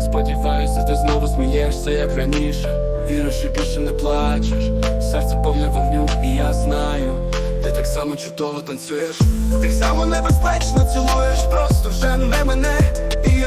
Сподіваюся, ти знову смієшся, як раніше. Віриш і більше не плачеш. Серце повне вогню, і я знаю. Ти так само чудово танцюєш. Так само небезпечно цілуєш, просто вже не мене. І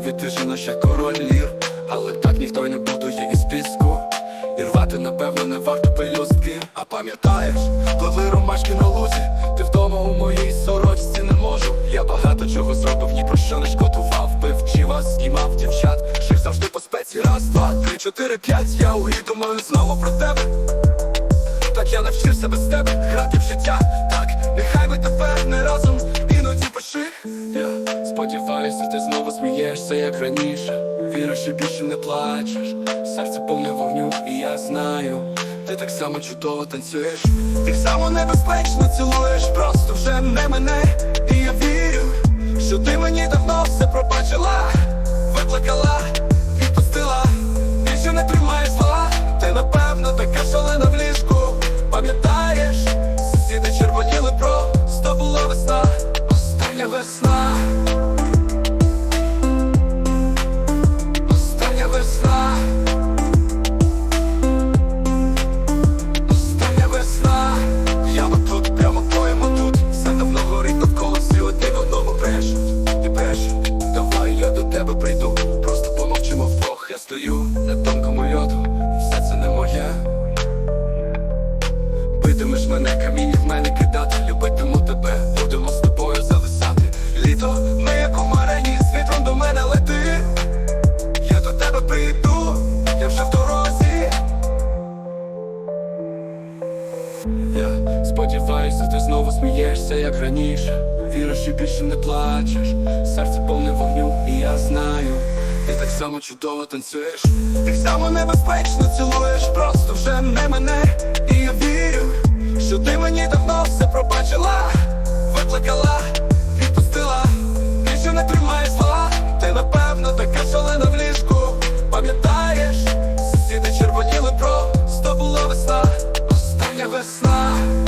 Втратив ти жена ще король лір. Але так ніхто й не будує із піску. І рвати, напевно, не варто пелюстки. А пам'ятаєш, пливли ромашки на лузі. Ти вдома у моїй сорочці не можу. Я багато чого зробив, ні про що не шкодував. Пив чи вас знімав дівчат. Жив завжди по спеці. Раз, два, три, чотири, п'ять. Я у і думаю знову про тебе. Так я навчився без тебе грати в життя. Як раніше. Віриш і більше не плачеш. Серце повне вогню, і я знаю. Ти так само чудово танцюєш. Так само небезпечно цілуєш, просто вже не мене. І я вірю, що ти мені давно все пробачила, викликала, відпустила, більше не тримаєш слова. Ти напевно така шалена в ліжку. Пам'ятаєш, сусіди червоніли про сто була весна, остання весна. Стою на тонкому льоду Все це не моє Битимеш мене, камінь в мене кидати Любитиму тебе, будемо з тобою зависати Літо, ми як у з вітром до мене лети Я до тебе прийду, я вже в дорозі Я сподіваюся, ти знову смієшся, як раніше. Віриш і більше не плачеш. Серце повне вогню, і я знаю так само чудово танцюєш, так само небезпечно цілуєш, просто вже не мене, і я вірю, що ти мені давно все пробачила, викликала, відпустила, більше не тримає зла. Ти напевно така шалена в ліжку, пам'ятаєш, сусіди червоніли, просто була весна, остання весна.